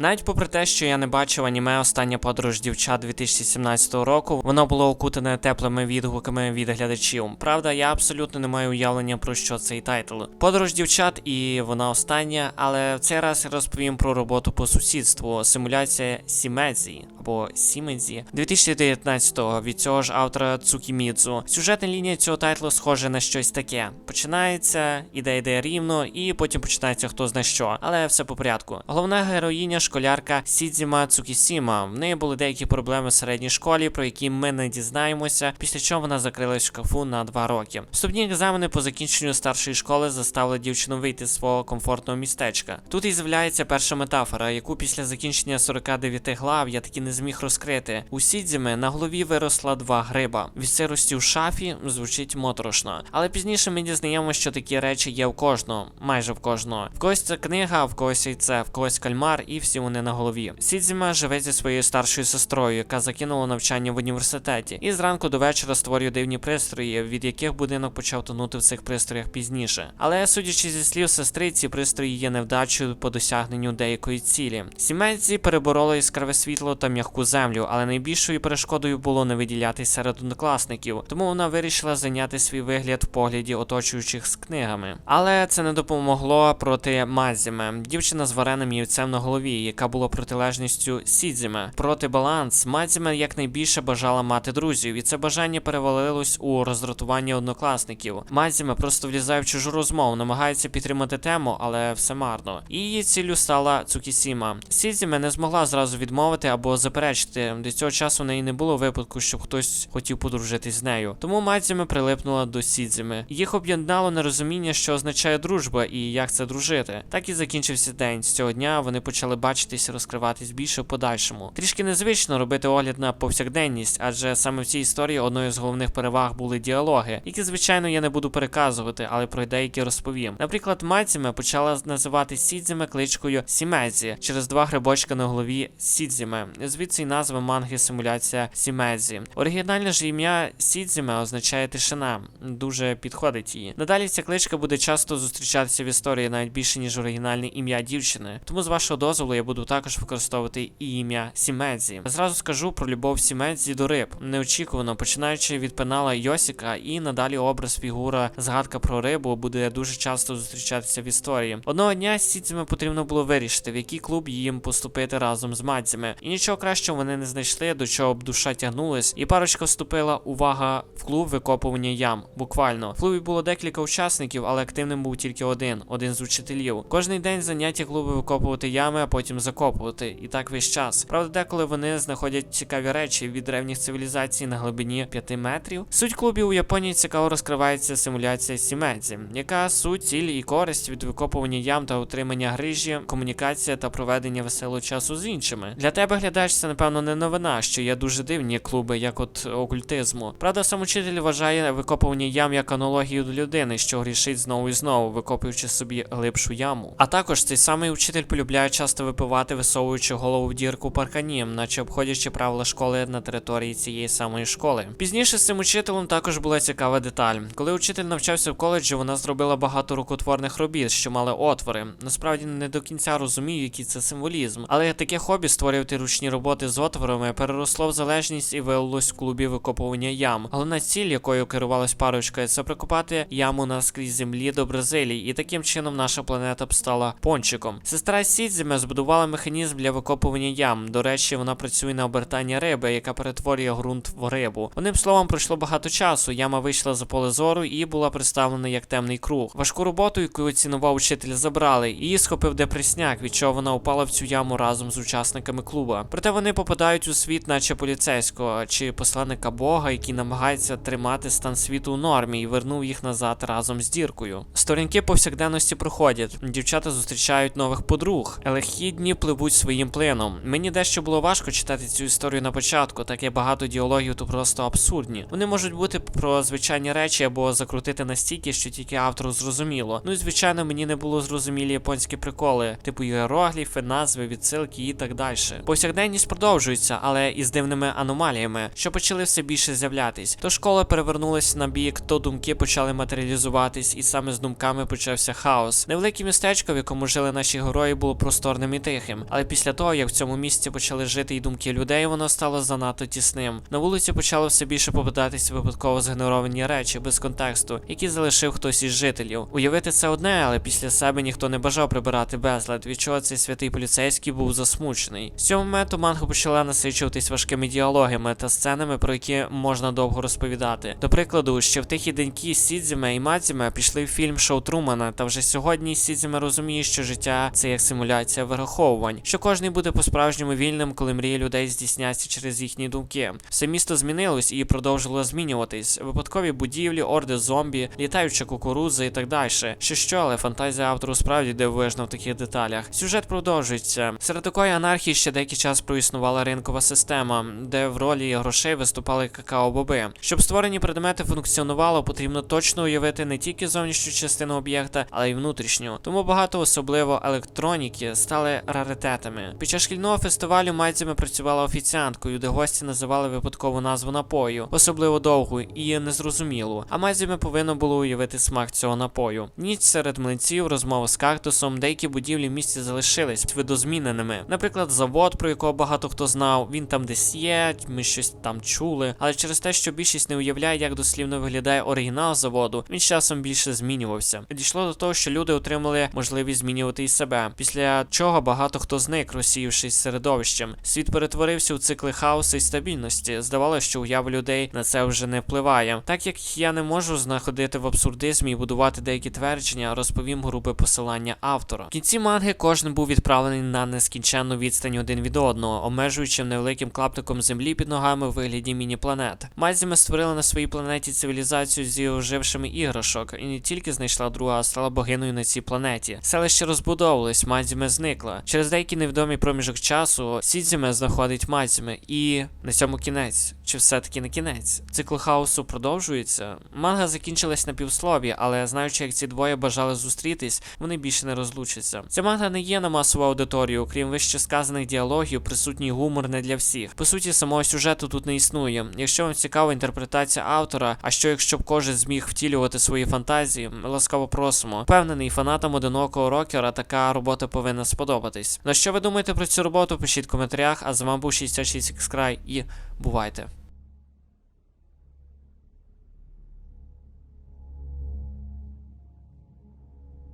Навіть попри те, що я не бачив аніме Остання подорож дівчат 2017 року, воно було окутане теплими відгуками від глядачів. Правда, я абсолютно не маю уявлення про що цей тайтл. Подорож дівчат і вона остання, але в цей раз розповім про роботу по сусідству, симуляція Сімедзі або Сімедзі 2019-го від цього ж автора Цукімідзу. Сюжетна лінія цього тайтлу схожа на щось таке. Починається, іде йде рівно, і потім починається хто зна що, але все по порядку. Головна героїня школярка Сідзіма Цукісіма. В неї були деякі проблеми в середній школі, про які ми не дізнаємося, після чого вона закрилась в шкафу на два роки. Вступні екзамени по закінченню старшої школи заставили дівчину вийти з свого комфортного містечка. Тут і з'являється перша метафора, яку після закінчення 49 глав я таки не зміг розкрити. У Сідзіми на голові виросла два гриба. Від сирості в шафі звучить моторошно. Але пізніше ми дізнаємося, що такі речі є в кожного, майже в кожного. В когось це книга, в когось яйце, в когось кальмар, і всі вони на голові. Сідзіма живе зі своєю старшою сестрою, яка закинула навчання в університеті, і зранку до вечора створює дивні пристрої, від яких будинок почав тонути в цих пристроях пізніше. Але судячи зі слів сестри, ці пристрої є невдачею по досягненню деякої цілі. Сімейці перебороли яскраве світло та м'яку землю, але найбільшою перешкодою було не виділятись серед однокласників, тому вона вирішила зайняти свій вигляд в погляді оточуючих з книгами. Але це не допомогло проти Мазіме, дівчина з вареним яйцем на голові, яка була протилежністю Сідзіме. Проти баланс Мазіме якнайбільше бажала мати друзів, і це бажання перевалилось у роздратування однокласників. Мазіме просто влізає в чужу розмову, намагається підтримати тему, але все марно. Її ціллю стала Цукісіма. Сідзіме не змогла зразу відмовити або заперечити. До цього часу в неї не було випадку, щоб хтось хотів подружитись з нею. Тому Мадзіме прилипнула до Сідзіми. Їх об'єднало нерозуміння, що означає дружба і як це дружити. Так і закінчився день. З цього дня вони почали бачитись розкриватись більше в подальшому. Трішки незвично робити огляд на повсякденність, адже саме в цій історії одною з головних переваг були діалоги, які, звичайно, я не буду переказувати, але про деякі розповім. Наприклад, Мадзіме почала називати Сідзіме кличкою Сімезі через два грибочка на голові Сідзіме. Звідси й назва манги симуляція Сімезі. Оригінальне ж ім'я Сідзіме означає тишина, дуже підходить їй. Надалі ця кличка буде часто зустрічатися в історії навіть більше ніж оригінальне ім'я дівчини. Тому з вашого дозволу я буду також використовувати і ім'я Сімедзі. Зразу скажу про любов Сімедзі до риб. Неочікувано починаючи від пенала Йосіка, і надалі образ фігура згадка про рибу буде дуже часто зустрічатися в історії. Одного дня Сідзіме потрібно було вирішити, в який клуб їм поступити разом з Мадзіме. І нічого кращого вони не знайшли, до чого б душа тягнулась, і парочка вступила увага в клуб викопування ям. Буквально в клубі було декілька учасників, але активним був тільки один один з учителів. Кожний день заняття клубу викопувати ями, а потім закопувати. І так весь час. Правда, деколи вони знаходять цікаві речі від древніх цивілізацій на глибині 5 метрів. Суть клубів у Японії цікаво розкривається симуляція сімедзі, яка суть, ціль і користь від викопування ям та утримання грижі, комунікація та проведення веселого часу з іншими. Для тебе глядач це напевно не новина, що є дуже дивні клуби, як от окультизму. Правда, сам учитель вважає викопування ям як аналогію до людини, що грішить знову і знову, викопуючи собі глибшу яму. А також цей самий учитель полюбляє часто випивати, висовуючи голову в дірку паркані, наче обходячи правила школи на території цієї самої школи. Пізніше з цим учителем також була цікава деталь. Коли учитель навчався в коледжі, вона зробила багато рукотворних робіт, що мали отвори. Насправді не до кінця розумію, який це символізм. Але таке хобі створювати ручні роботи з отворами переросло в залежність і вилилось в клубі викопування ям. Головна ціль, якою керувалась парочка, це прикопати яму наскрізь землі до Бразилії, і таким чином наша планета б стала пончиком. Сестра Сідзіме збудувала механізм для викопування ям. До речі, вона працює на обертання риби, яка перетворює ґрунт в рибу. Одним словом, пройшло багато часу. Яма вийшла за поле зору і була представлена як темний круг. Важку роботу, яку оцінував учитель, забрали. Її схопив депресняк, від чого вона упала в цю яму разом з учасниками клуба. Проте вони попадають у світ, наче поліцейського чи посланника Бога, який намагається тримати стан світу у нормі і вернув їх назад разом з діркою. Сторінки повсякденності проходять. Дівчата зустрічають нових подруг, але хідні пливуть своїм плином. Мені дещо було важко читати цю історію на початку, так як багато діалогів тут просто абсурдні. Вони можуть бути про звичайні речі або закрутити настільки, що тільки автору зрозуміло. Ну і звичайно, мені не було зрозумілі японські приколи, типу іерогліфи, назви, відсилки і так далі. Повсякденність продовжується, але із дивними аномаліями, що почали все більше з'являтись. То школа перевернулась на бік, то думки почали матеріалізуватись, і саме з думками почався хаос. Невелике містечко, в якому жили наші герої, було просторним і тихим, але після того, як в цьому місці почали жити і думки людей, воно стало занадто тісним. На вулиці почали все більше попадатися випадково згенеровані речі без контексту, які залишив хтось із жителів. Уявити це одне, але після себе ніхто не бажав прибирати безлад, від чого цей святий поліцейський був засмучений. З цього моменту манга почала насичуватись важкими діалогами та сценами, про які можна довго розповідати. До прикладу, ще в тихі деньки Сідзіме і Мадзіме пішли в фільм Шоу Трумана, та вже сьогодні Сідзіме розуміє, що життя це як симуляція вираховувань, що кожний буде по-справжньому вільним, коли мрії людей здійсняться через їхні думки. Все місто змінилось і продовжило змінюватись. Випадкові будівлі, орди зомбі, літаюча кукурудза і так далі. Що що, але фантазія автору справді дивовижна в таких деталях. Сюжет продовжується. Серед такої анархії ще деякий час проіснувала ринкова система, де в ролі грошей виступали какао-боби. Щоб створені предмети функціонувало, потрібно точно уявити не тільки зовнішню частину об'єкта, але й внутрішню. Тому багато, особливо електроніки, стали раритетами. Під час шкільного фестивалю Майдзями працювала офіціанткою, де гості називали випадкову назву напою, особливо довгу і незрозумілу. А Майдзями повинно було уявити смак цього напою. Ніч серед млинців, розмова з кактусом, деякі будівлі в місті залишились видозміненими. Наприклад, завод, про якого багато хто знав, він там десь є, ми щось там чули. Але через те, що більшість не уявляє, як дослівно виглядає оригінал заводу, він з часом більше змінювався. Дійшло до того, що люди отримали можливість змінювати і себе. Після чого багато хто зник, розсіявшись середовищем. Світ перетворився у цикли хаосу і стабільності. Здавалося, що уява людей на це вже не впливає. Так як я не можу знаходити в абсурдизмі і будувати деякі твердження, розповім грубе посилання автора. В кінці манги кожен був відправлений на нескінченну відстань один від одного, обмежуючим невеликим клаптиком землі під ногами у вигляді міні-планет. Мазіми створила на своїй планеті цивілізацію зі ожившими іграшок, і не тільки знайшла друга, а стала богиною на цій планеті. Селище розбудовувалось, Мадзіме зникла. Через деякий невідомий проміжок часу Сідзіме знаходить Мадзіме, і на цьому кінець. Чи все-таки не кінець? Цикл хаосу продовжується. Манга закінчилась на півслові, але знаючи, як ці двоє бажали зустрітись, вони більше не розлучаться. Ця манга не є на масову аудиторію, крім вище сказаних діалогів, присутній гумор не для всіх. По суті, самого сюжету тут не існує. Якщо вам цікава інтерпретація автора, а що якщо б кожен зміг втілювати свої фантазії, ми ласкаво просимо. Впевнений, фанатам одинокого рокера така робота повинна сподобатись. На що ви думаєте про цю роботу? Пишіть в коментарях, а з вами був 66 xcry і бувайте.